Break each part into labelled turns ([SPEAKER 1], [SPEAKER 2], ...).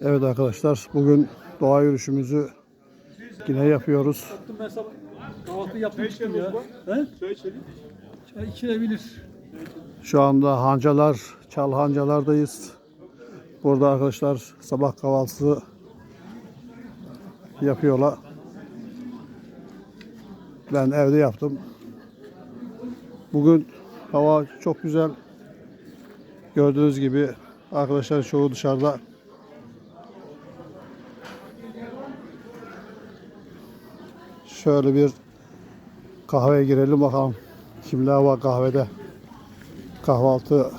[SPEAKER 1] Evet arkadaşlar bugün doğa yürüyüşümüzü yine yapıyoruz.
[SPEAKER 2] Yaptım ben sabah kahvaltı yapmıştım ya. He?
[SPEAKER 3] Çay içelim.
[SPEAKER 2] Çay içilebilir.
[SPEAKER 1] Şu anda Hancalar, Çal Hancalar'dayız. Burada arkadaşlar sabah kahvaltısı yapıyorlar. Ben evde yaptım. Bugün hava çok güzel. Gördüğünüz gibi arkadaşlar çoğu dışarıda. Şöyle bir kahveye girelim bakalım. Kimler var kahvede? Kahvaltı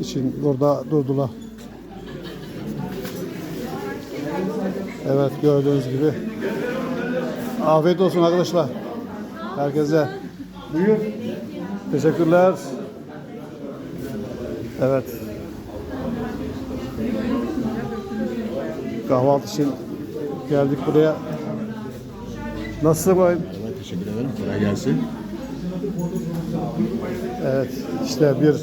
[SPEAKER 1] için burada durdular. Evet gördüğünüz gibi. Afiyet olsun arkadaşlar. Herkese. Buyur. Teşekkürler. Evet. Kahvaltı için geldik buraya. Nasılsın bayım?
[SPEAKER 3] Evet, teşekkür ederim. Kolay gelsin.
[SPEAKER 1] Evet, işte bir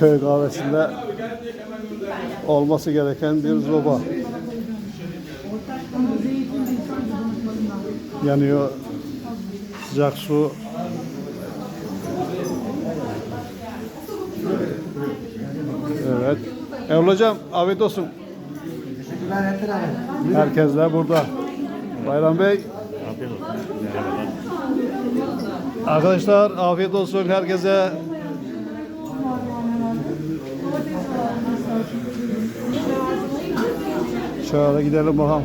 [SPEAKER 1] köy kahvesinde olması gereken bir zoba. Yanıyor sıcak su. Evet. Erol Hocam afiyet olsun. Herkes de burada. Bayram Bey. Arkadaşlar afiyet olsun herkese. Şöyle gidelim bakalım.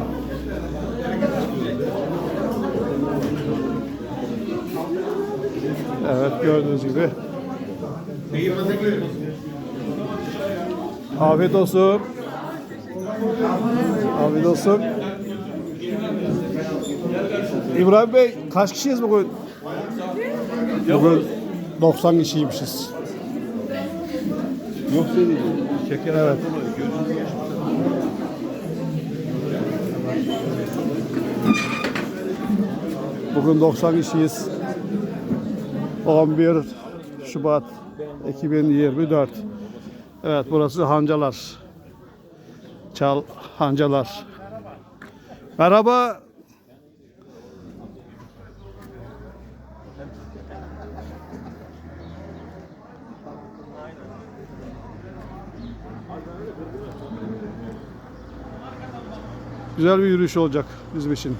[SPEAKER 1] Evet gördüğünüz gibi. Afiyet olsun. Afiyet olsun. İbrahim Bey kaç kişiyiz bugün? Bugün 90 kişiymişiz.
[SPEAKER 3] Yok değil. Şeker
[SPEAKER 1] Evet. Bugün 90 kişiyiz. 11 Şubat 2024. Evet burası Hancalar. Çal Hancalar. Merhaba. Güzel bir yürüyüş olacak bizim için.